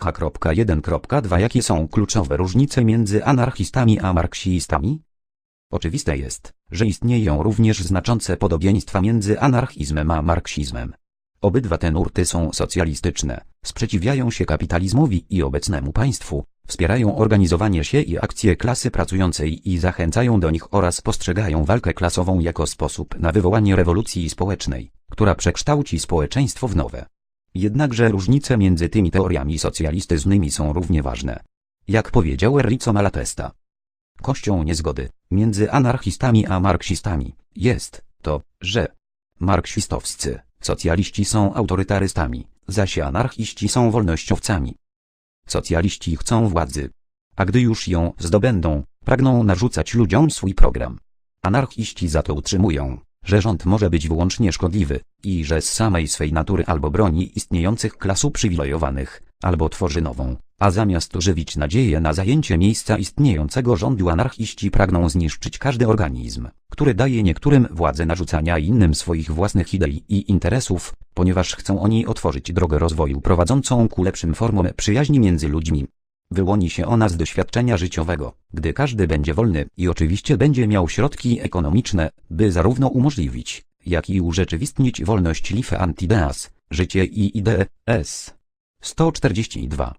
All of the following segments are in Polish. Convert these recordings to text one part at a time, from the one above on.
H.1.2 Jakie są kluczowe różnice między anarchistami a marksistami? Oczywiste jest, że istnieją również znaczące podobieństwa między anarchizmem a marksizmem. Obydwa te nurty są socjalistyczne, sprzeciwiają się kapitalizmowi i obecnemu państwu, wspierają organizowanie się i akcje klasy pracującej i zachęcają do nich oraz postrzegają walkę klasową jako sposób na wywołanie rewolucji społecznej, która przekształci społeczeństwo w nowe. Jednakże różnice między tymi teoriami socjalistycznymi są równie ważne. Jak powiedział Enrico Malatesta, kością niezgody między anarchistami a marksistami jest to, że marksistowscy socjaliści są autorytarystami, zaś anarchiści są wolnościowcami. Socjaliści chcą władzy, a gdy już ją zdobędą, pragną narzucać ludziom swój program. Anarchiści za to utrzymują, że rząd może być wyłącznie szkodliwy i że z samej swej natury albo broni istniejących klas uprzywilejowanych, albo tworzy nową, a zamiast żywić nadzieję na zajęcie miejsca istniejącego rządu anarchiści pragną zniszczyć każdy organizm, który daje niektórym władzę narzucania innym swoich własnych idei i interesów, ponieważ chcą oni otworzyć drogę rozwoju prowadzącą ku lepszym formom przyjaźni między ludźmi. Wyłoni się ona z doświadczenia życiowego, gdy każdy będzie wolny i oczywiście będzie miał środki ekonomiczne, by zarówno umożliwić, jak i urzeczywistnić wolność life antideas, życie i idee, s. 142.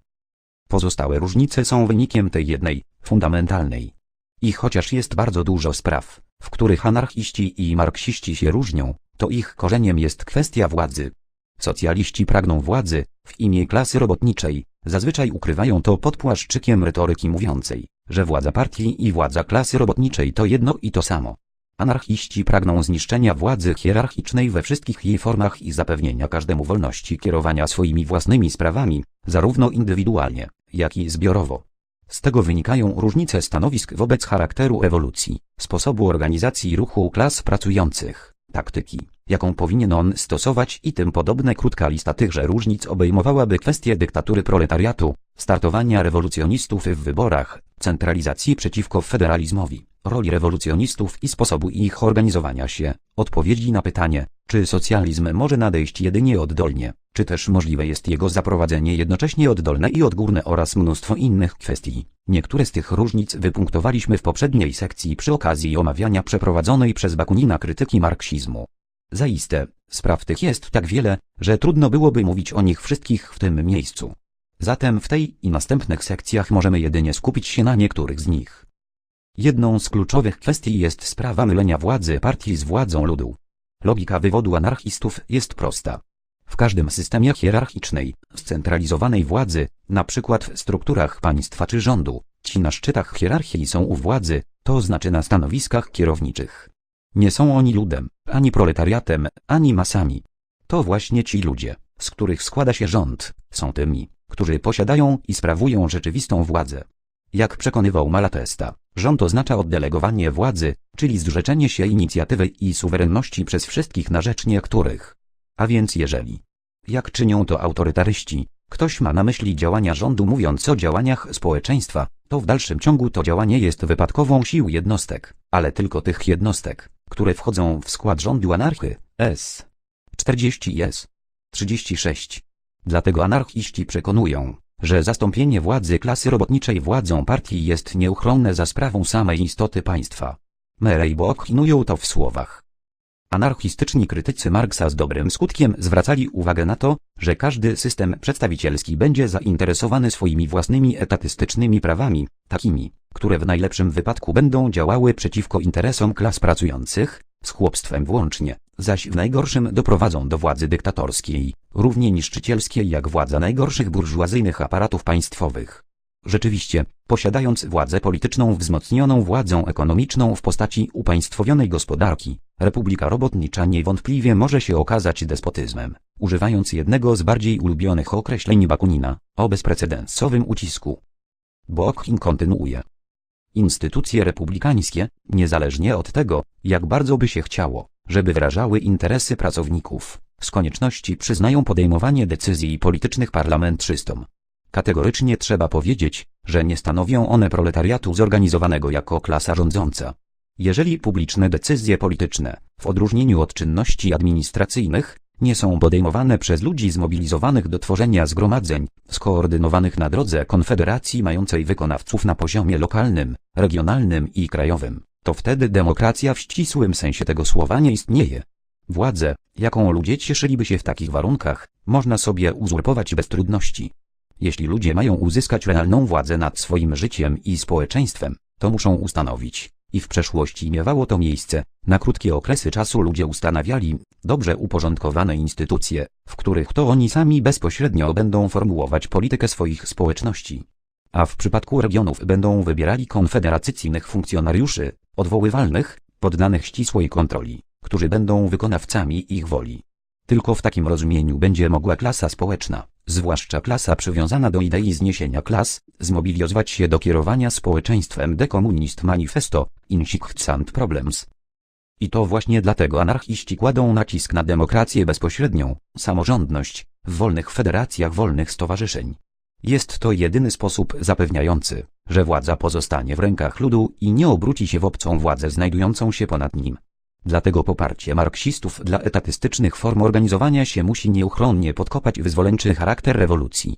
Pozostałe różnice są wynikiem tej jednej, fundamentalnej. I chociaż jest bardzo dużo spraw, w których anarchiści i marksiści się różnią, to ich korzeniem jest kwestia władzy. Socjaliści pragną władzy, w imię klasy robotniczej, zazwyczaj ukrywają to pod płaszczykiem retoryki mówiącej, że władza partii i władza klasy robotniczej to jedno i to samo. Anarchiści pragną zniszczenia władzy hierarchicznej we wszystkich jej formach i zapewnienia każdemu wolności kierowania swoimi własnymi sprawami, zarówno indywidualnie, jak i zbiorowo. Z tego wynikają różnice stanowisk wobec charakteru ewolucji, sposobu organizacji ruchu klas pracujących, taktyki, jaką powinien on stosować i tym podobne krótka lista tychże różnic obejmowałaby kwestie dyktatury proletariatu, startowania rewolucjonistów w wyborach, centralizacji przeciwko federalizmowi, roli rewolucjonistów i sposobu ich organizowania się, odpowiedzi na pytanie, czy socjalizm może nadejść jedynie oddolnie, czy też możliwe jest jego zaprowadzenie jednocześnie oddolne i odgórne oraz mnóstwo innych kwestii. Niektóre z tych różnic wypunktowaliśmy w poprzedniej sekcji przy okazji omawiania przeprowadzonej przez Bakunina krytyki marksizmu. Zaiste, spraw tych jest tak wiele, że trudno byłoby mówić o nich wszystkich w tym miejscu. Zatem w tej i następnych sekcjach możemy jedynie skupić się na niektórych z nich. Jedną z kluczowych kwestii jest sprawa mylenia władzy partii z władzą ludu. Logika wywodu anarchistów jest prosta. W każdym systemie hierarchicznej, scentralizowanej władzy, przykład w strukturach państwa czy rządu, ci na szczytach hierarchii są u władzy, to znaczy na stanowiskach kierowniczych. Nie są oni ludem, ani proletariatem, ani masami. To właśnie ci ludzie, z których składa się rząd, są tymi, którzy posiadają i sprawują rzeczywistą władzę. Jak przekonywał Malatesta, rząd oznacza oddelegowanie władzy, czyli zrzeczenie się inicjatywy i suwerenności przez wszystkich na rzecz niektórych. A więc jeżeli, jak czynią to autorytaryści, ktoś ma na myśli działania rządu mówiąc o działaniach społeczeństwa, to w dalszym ciągu to działanie jest wypadkową sił jednostek, ale tylko tych jednostek, które wchodzą w skład rządu anarchy, S. 40 S. 36. Dlatego anarchiści przekonują, że zastąpienie władzy klasy robotniczej władzą partii jest nieuchronne za sprawą samej istoty państwa. Murray oklinują to w słowach. Anarchistyczni krytycy Marksa z dobrym skutkiem zwracali uwagę na to, że każdy system przedstawicielski będzie zainteresowany swoimi własnymi etatystycznymi prawami, takimi, które w najlepszym wypadku będą działały przeciwko interesom klas pracujących, z chłopstwem włącznie, zaś w najgorszym doprowadzą do władzy dyktatorskiej, równie niszczycielskiej jak władza najgorszych burżuazyjnych aparatów państwowych. Rzeczywiście, posiadając władzę polityczną wzmocnioną władzą ekonomiczną w postaci upaństwowionej gospodarki, Republika Robotnicza niewątpliwie może się okazać despotyzmem, używając jednego z bardziej ulubionych określeń Bakunina, o bezprecedensowym ucisku. Bokhin kontynuuje. Instytucje republikańskie, niezależnie od tego, jak bardzo by się chciało, żeby wyrażały interesy pracowników, z konieczności przyznają podejmowanie decyzji politycznych parlamentrzystom. Kategorycznie trzeba powiedzieć, że nie stanowią one proletariatu zorganizowanego jako klasa rządząca. Jeżeli publiczne decyzje polityczne, w odróżnieniu od czynności administracyjnych, nie są podejmowane przez ludzi zmobilizowanych do tworzenia zgromadzeń, skoordynowanych na drodze konfederacji mającej wykonawców na poziomie lokalnym, regionalnym i krajowym, to wtedy demokracja w ścisłym sensie tego słowa nie istnieje. Władzę, jaką ludzie cieszyliby się w takich warunkach, można sobie uzurpować bez trudności. Jeśli ludzie mają uzyskać realną władzę nad swoim życiem i społeczeństwem, to muszą ustanowić, i w przeszłości miewało to miejsce, na krótkie okresy czasu ludzie ustanawiali dobrze uporządkowane instytucje, w których to oni sami bezpośrednio będą formułować politykę swoich społeczności. A w przypadku regionów będą wybierali konfederacyjnych funkcjonariuszy, odwoływalnych, poddanych ścisłej kontroli, którzy będą wykonawcami ich woli. Tylko w takim rozumieniu będzie mogła klasa społeczna, zwłaszcza klasa przywiązana do idei zniesienia klas, zmobilizować się do kierowania społeczeństwem The Communist Manifesto, Insicht Problems. I to właśnie dlatego anarchiści kładą nacisk na demokrację bezpośrednią, samorządność, w wolnych federacjach wolnych stowarzyszeń. Jest to jedyny sposób zapewniający, że władza pozostanie w rękach ludu i nie obróci się w obcą władzę znajdującą się ponad nim. Dlatego poparcie marksistów dla etatystycznych form organizowania się musi nieuchronnie podkopać wyzwoleńczy charakter rewolucji.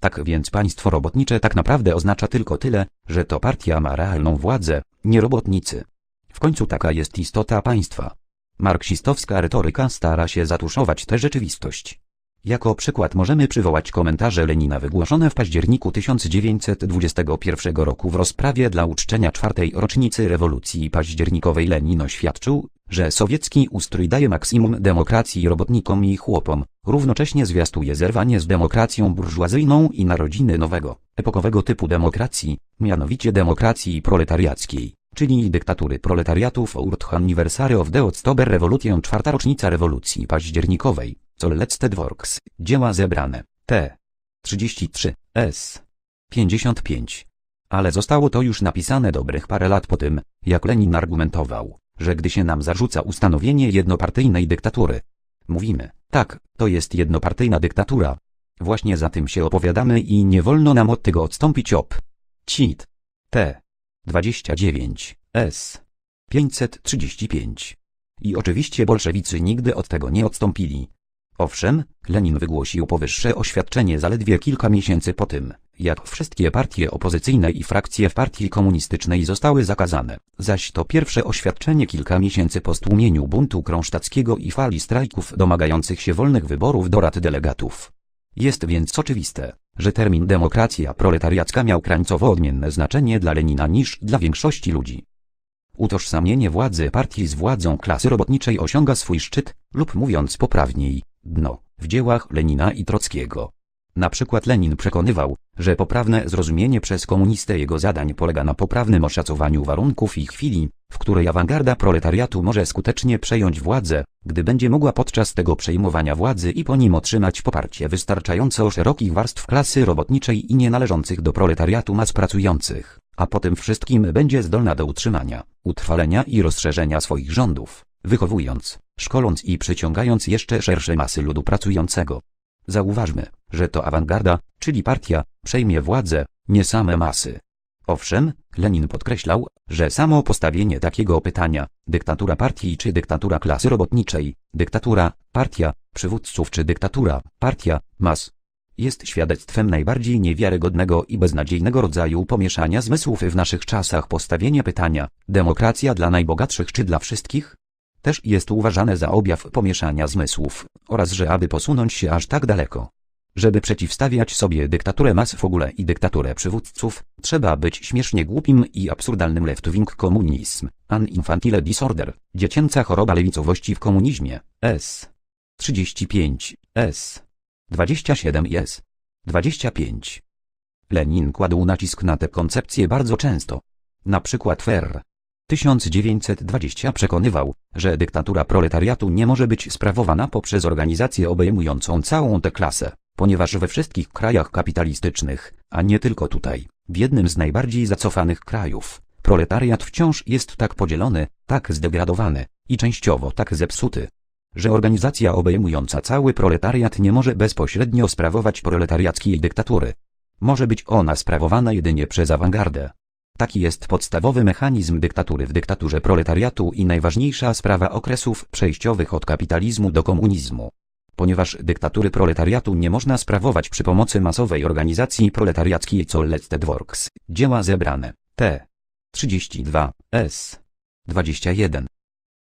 Tak więc państwo robotnicze tak naprawdę oznacza tylko tyle, że to partia ma realną władzę, nie robotnicy. W końcu taka jest istota państwa. Marksistowska retoryka stara się zatuszować tę rzeczywistość. Jako przykład możemy przywołać komentarze Lenina wygłoszone w październiku 1921 roku w rozprawie dla uczczenia czwartej rocznicy rewolucji październikowej Lenin oświadczył, że sowiecki ustrój daje maksimum demokracji robotnikom i chłopom, równocześnie zwiastuje zerwanie z demokracją burżuazyjną i narodziny nowego, epokowego typu demokracji, mianowicie demokracji proletariackiej, czyli dyktatury proletariatów Urt Anniversary of the October Revolution czwarta rocznica rewolucji październikowej. Letzte Works, dzieła zebrane, T. 33, S. 55. Ale zostało to już napisane dobrych parę lat po tym, jak Lenin argumentował, że gdy się nam zarzuca ustanowienie jednopartyjnej dyktatury, mówimy, tak, to jest jednopartyjna dyktatura. Właśnie za tym się opowiadamy i nie wolno nam od tego odstąpić op. Cit. T. 29, S. 535. I oczywiście bolszewicy nigdy od tego nie odstąpili. Owszem, Lenin wygłosił powyższe oświadczenie zaledwie kilka miesięcy po tym, jak wszystkie partie opozycyjne i frakcje w partii komunistycznej zostały zakazane, zaś to pierwsze oświadczenie kilka miesięcy po stłumieniu buntu kronsztackiego i fali strajków domagających się wolnych wyborów do rad delegatów. Jest więc oczywiste, że termin demokracja proletariacka miał krańcowo odmienne znaczenie dla Lenina niż dla większości ludzi. Utożsamienie władzy partii z władzą klasy robotniczej osiąga swój szczyt, lub mówiąc poprawniej, dno, w dziełach Lenina i Trockiego. Na przykład Lenin przekonywał, że poprawne zrozumienie przez komunistę jego zadań polega na poprawnym oszacowaniu warunków i chwili, w której awangarda proletariatu może skutecznie przejąć władzę, gdy będzie mogła podczas tego przejmowania władzy i po nim otrzymać poparcie wystarczająco szerokich warstw klasy robotniczej i nie należących do proletariatu mas pracujących, a potem wszystkim będzie zdolna do utrzymania, utrwalenia i rozszerzenia swoich rządów, wychowując, szkoląc i przyciągając jeszcze szersze masy ludu pracującego. Zauważmy, że to awangarda, czyli partia, przejmie władzę, nie same masy. Owszem, Lenin podkreślał, że samo postawienie takiego pytania, dyktatura partii czy dyktatura klasy robotniczej, dyktatura, partia, przywódców czy dyktatura, partia, mas, jest świadectwem najbardziej niewiarygodnego i beznadziejnego rodzaju pomieszania zmysłów w naszych czasach postawienie pytania, demokracja dla najbogatszych czy dla wszystkich? Też jest uważane za objaw pomieszania zmysłów, oraz że aby posunąć się aż tak daleko, żeby przeciwstawiać sobie dyktaturę mas w ogóle i dyktaturę przywódców, trzeba być śmiesznie głupim i absurdalnym left-wing komunizm, an infantile disorder, dziecięca choroba lewicowości w komunizmie, S. 35, S. 27 i S. 25. Lenin kładł nacisk na tę koncepcję bardzo często. Na przykład Ferr, 1920 przekonywał, że dyktatura proletariatu nie może być sprawowana poprzez organizację obejmującą całą tę klasę, ponieważ we wszystkich krajach kapitalistycznych, a nie tylko tutaj, w jednym z najbardziej zacofanych krajów, proletariat wciąż jest tak podzielony, tak zdegradowany i częściowo tak zepsuty, że organizacja obejmująca cały proletariat nie może bezpośrednio sprawować proletariackiej dyktatury. Może być ona sprawowana jedynie przez awangardę, Taki jest podstawowy mechanizm dyktatury w dyktaturze proletariatu i najważniejsza sprawa okresów przejściowych od kapitalizmu do komunizmu. ponieważ dyktatury proletariatu nie można sprawować przy pomocy masowej organizacji proletariackiej co Let's Works. Dzieła zebrane. T. 32. S. 21.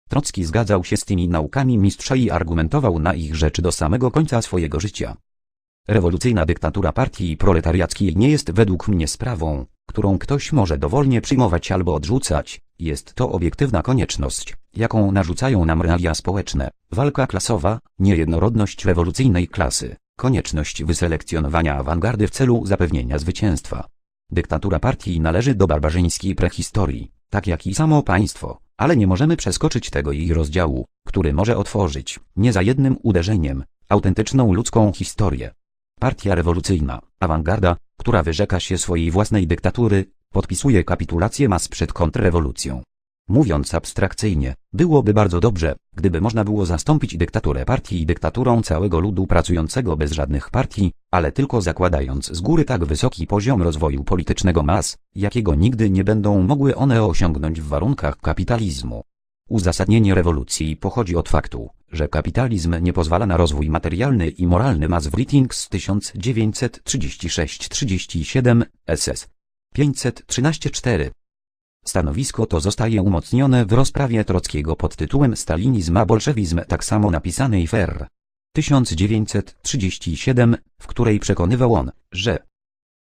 Trocki zgadzał się z tymi naukami mistrza i argumentował na ich rzecz do samego końca swojego życia. Rewolucyjna dyktatura partii proletariackiej nie jest według mnie sprawą, którą ktoś może dowolnie przyjmować albo odrzucać, jest to obiektywna konieczność, jaką narzucają nam realia społeczne, walka klasowa, niejednorodność rewolucyjnej klasy, konieczność wyselekcjonowania awangardy w celu zapewnienia zwycięstwa. Dyktatura partii należy do barbarzyńskiej prehistorii, tak jak i samo państwo, ale nie możemy przeskoczyć tego jej rozdziału, który może otworzyć, nie za jednym uderzeniem, autentyczną ludzką historię. Partia rewolucyjna, awangarda, która wyrzeka się swojej własnej dyktatury, podpisuje kapitulację mas przed kontrrewolucją. Mówiąc abstrakcyjnie, byłoby bardzo dobrze, gdyby można było zastąpić dyktaturę partii dyktaturą całego ludu pracującego bez żadnych partii, ale tylko zakładając z góry tak wysoki poziom rozwoju politycznego mas, jakiego nigdy nie będą mogły one osiągnąć w warunkach kapitalizmu. Uzasadnienie rewolucji pochodzi od faktu, że kapitalizm nie pozwala na rozwój materialny i moralny mas w Ratings 1936-37 SS 513-4. Stanowisko to zostaje umocnione w rozprawie Trockiego pod tytułem Stalinizm a bolszewizm tak samo napisanej Fer 1937, w której przekonywał on, że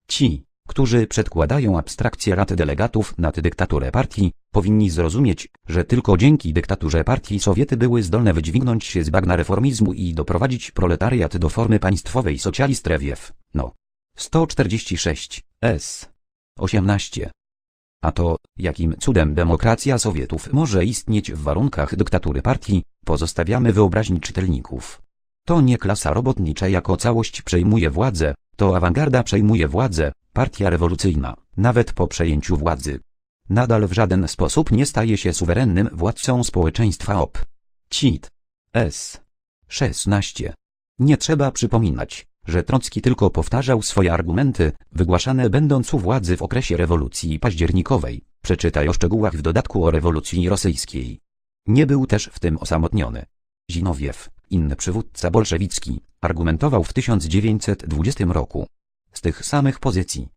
ci, którzy przedkładają abstrakcję rad delegatów nad dyktaturę partii, powinni zrozumieć, że tylko dzięki dyktaturze partii Sowiety były zdolne wydźwignąć się z bagna reformizmu i doprowadzić proletariat do formy państwowej socjalistrewief. No. 146 S. 18. A to, jakim cudem demokracja Sowietów może istnieć w warunkach dyktatury partii, pozostawiamy wyobraźni czytelników. To nie klasa robotnicza jako całość przejmuje władzę, to awangarda przejmuje władzę, partia rewolucyjna, nawet po przejęciu władzy. Nadal w żaden sposób nie staje się suwerennym władcą społeczeństwa OP. CIT. S. 16. Nie trzeba przypominać, że Trocki tylko powtarzał swoje argumenty, wygłaszane będąc u władzy w okresie rewolucji październikowej. Przeczytaj o szczegółach w dodatku o rewolucji rosyjskiej. Nie był też w tym osamotniony. Zinowiew, inny przywódca bolszewicki, argumentował w 1920 roku. Z tych samych pozycji.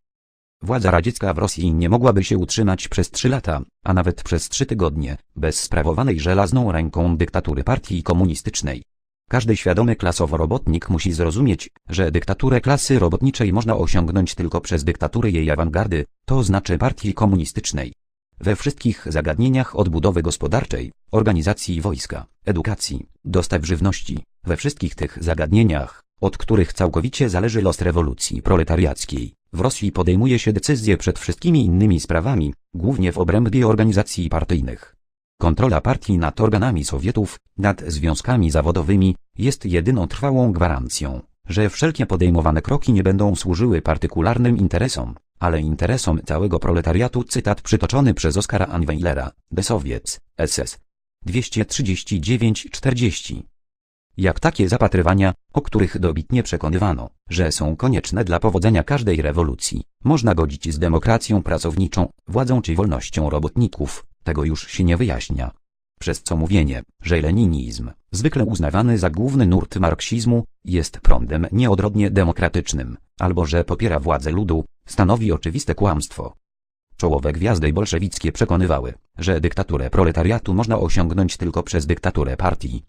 Władza radziecka w Rosji nie mogłaby się utrzymać przez trzy lata, a nawet przez trzy tygodnie, bez sprawowanej żelazną ręką dyktatury partii komunistycznej. Każdy świadomy klasowo robotnik musi zrozumieć, że dyktaturę klasy robotniczej można osiągnąć tylko przez dyktaturę jej awangardy, to znaczy partii komunistycznej. We wszystkich zagadnieniach odbudowy gospodarczej, organizacji wojska, edukacji, dostaw żywności, we wszystkich tych zagadnieniach, od których całkowicie zależy los rewolucji proletariackiej, w Rosji podejmuje się decyzje przed wszystkimi innymi sprawami, głównie w obrębie organizacji partyjnych. Kontrola partii nad organami Sowietów, nad związkami zawodowymi, jest jedyną trwałą gwarancją, że wszelkie podejmowane kroki nie będą służyły partykularnym interesom, ale interesom całego proletariatu. Cytat przytoczony przez Oskara Anweilera, The Soviets, SS. 239-40. Jak takie zapatrywania, o których dobitnie przekonywano, że są konieczne dla powodzenia każdej rewolucji, można godzić z demokracją pracowniczą, władzą czy wolnością robotników, tego już się nie wyjaśnia. Przez co mówienie, że leninizm, zwykle uznawany za główny nurt marksizmu, jest prądem nieodrodnie demokratycznym, albo że popiera władzę ludu, stanowi oczywiste kłamstwo. Czołowe gwiazdy bolszewickie przekonywały, że dyktaturę proletariatu można osiągnąć tylko przez dyktaturę partii.